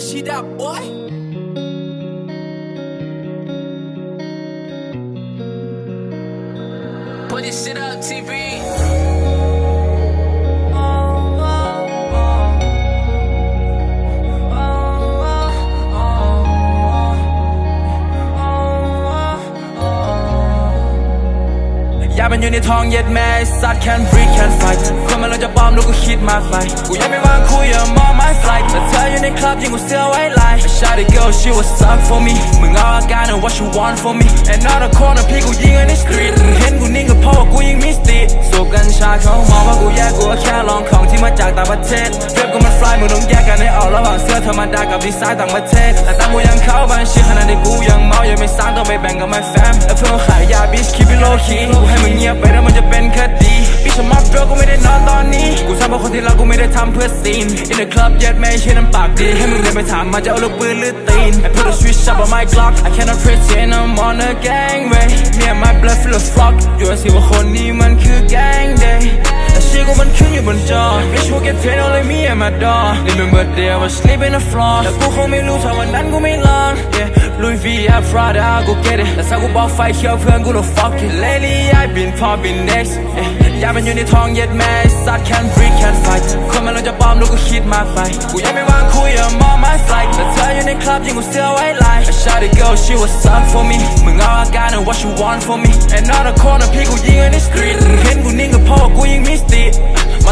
this shit up boy Put this shit up TV อยากเป็นอยู่ในท้องเย็ดแม่ไอ้สัตว์ can breathe can fight คนมันเราจะปลอมแล้วกูคิดมากไปกูยังไม่วางคุย I'm on เธออยู่ในคลังกูเสื้อไว้ลาย I shot it girl she was stuck for me มึงเอาอาการ and what you want for me and not a corner พี่กูยิงในนี้ street มึงเห็นกูนิ่งก็เพราะว่ากูยิงมิสติสูบกัญชาเขามองว่ากูแย่กูก็แค่ลองของที่มาจากต่างประเทศเรียบกูมัน fly มึงต้องแยกกันให้ออกระหว่างเสื้อธรรมดากับดีไซน์ต่างประเทศแต่ตั้งกูยังเข้าบ้านชิขนาดที่กูยังเมายังไม่สร้างต้องไปแบ่งกับ my fam และเพื่อนขายยา bitch keep it low key กูให้มึงเงียบไปแล้วมันจะเป็นคดี พี่ชะมัดเบลกูไม่ได้นอนตอนนี้ กูทำเพราคนที่รักกูไม่ได้ทำเพื่อซีน in the club ยัดแม่ใช่น้ำปากดี ให้มึงเดินไปถามมาจะเอาลูกปืนหรือตีน I put a switch up on my Glock I cannot pretend I'm on a gangway Me and my blood full of flock อยู่สิว่าคนนี้มันคือ Bitch will get paid only me and my dog Remember there was sleep in the floor แต่กูคงไม่รู้ถ้าวันนั้นกูไม่ลอง Yeah Louis V I Prada กู get it แต่ถ้ากูบอกไฟเขียวเพื่อนกูต้อง fuck it Lately I've been popping next yeah. อยากเป็นอยู่ในท้องเย็ดแม่ไอ้สัตว์ can breathe can fight คนมันเราจะปลอมแล้วกูคิดมากไป กูยังไม่วางคุย I'm on my flight แต่เธออยู่ในคลับยิงกูเสื้อไว้ลาย I shot it girl she was suck for me มึงเอาอาการ and what you want for me and not a corner พี่กูยิงใน street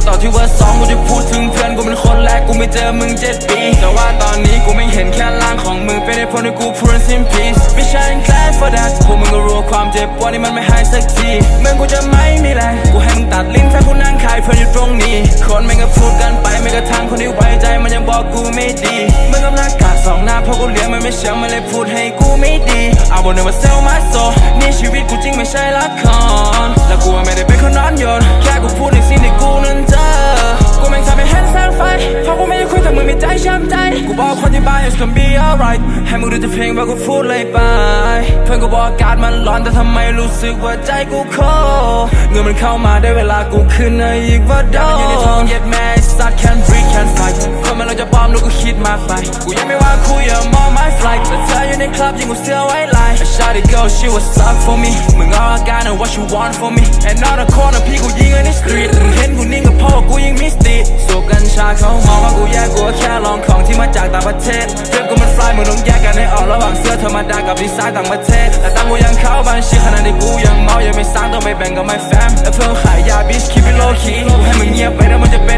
ต่อที่เวอร์สองกูจะพูดถึงเพื่อนกูเป็นคนแรกกูไม่เจอมึงเจ็ดปี แต่ว่าตอนนี้กูไม่เห็นแค่ล่างของมึงเป็นเหตุผลที่กูพูด in peace ไม่ใช่ glad for that พวกมึงก็รู้ความเจ็บปวดนี่มันไม่หายสักทีเมื่อกูจะไม่มีแรงกูให้มึงตัดลิ้นถ้ากูนั่งขายเพื่อนอยู่ตรงนี้ คนแม่งก็พูดกันไปไม่กระทั่งคนที่ไว้ใจมันยังบอกกูไม่ดีมึงกำลังกาดสองหน้าเพราะกูเลี้ยงมันไม่เชื่อมันเลยพูดให้กูไม่ดี I wanna m y sell my soul นี่ชีวิตกูจริงไม่ใช่ละครและกูไม่ได้เป็นคนนอนยนแค่กูพูดในสิ่งที่กูนั้นจอ ให้มึงดูแต่เพลงว่ากูพูดเลยไปเพื่อนกูบอกอากาศมันร้อนแต่ทำไมรู้สึกว่าใจกูโคเงินมันเข้ามาได้เวลากูขึ้นในอีกว่าโดนอยู่ในท้องเย็ดแม่สัตว์ can't breathe can't fight คนมันเราจะปลอมแล้วกูคิดมากไปกูยังไม่ว่าคุย I'm on my flight แต่เธออยู่ในคลับยิงกูเสื้อไว้ลาย I shot it girl she was suck for me มึงเอาอาการ and what you want for me and not a corner พี่กูยิงใน street มึงเห็นกูนิ่งก็เพร หว่างเสื้อธรรมดากับดีไซน์ต่างประเทศ แต่ตังกูยังเข้าบัญชีขนาดที่กูยังเมายังไม่สร้างต้องไปแบ่งกับไม่แฟมและเพิ่มขายยาบิชคีบิโลคีให้มึงเงียบไปแล้วมันจะเป็น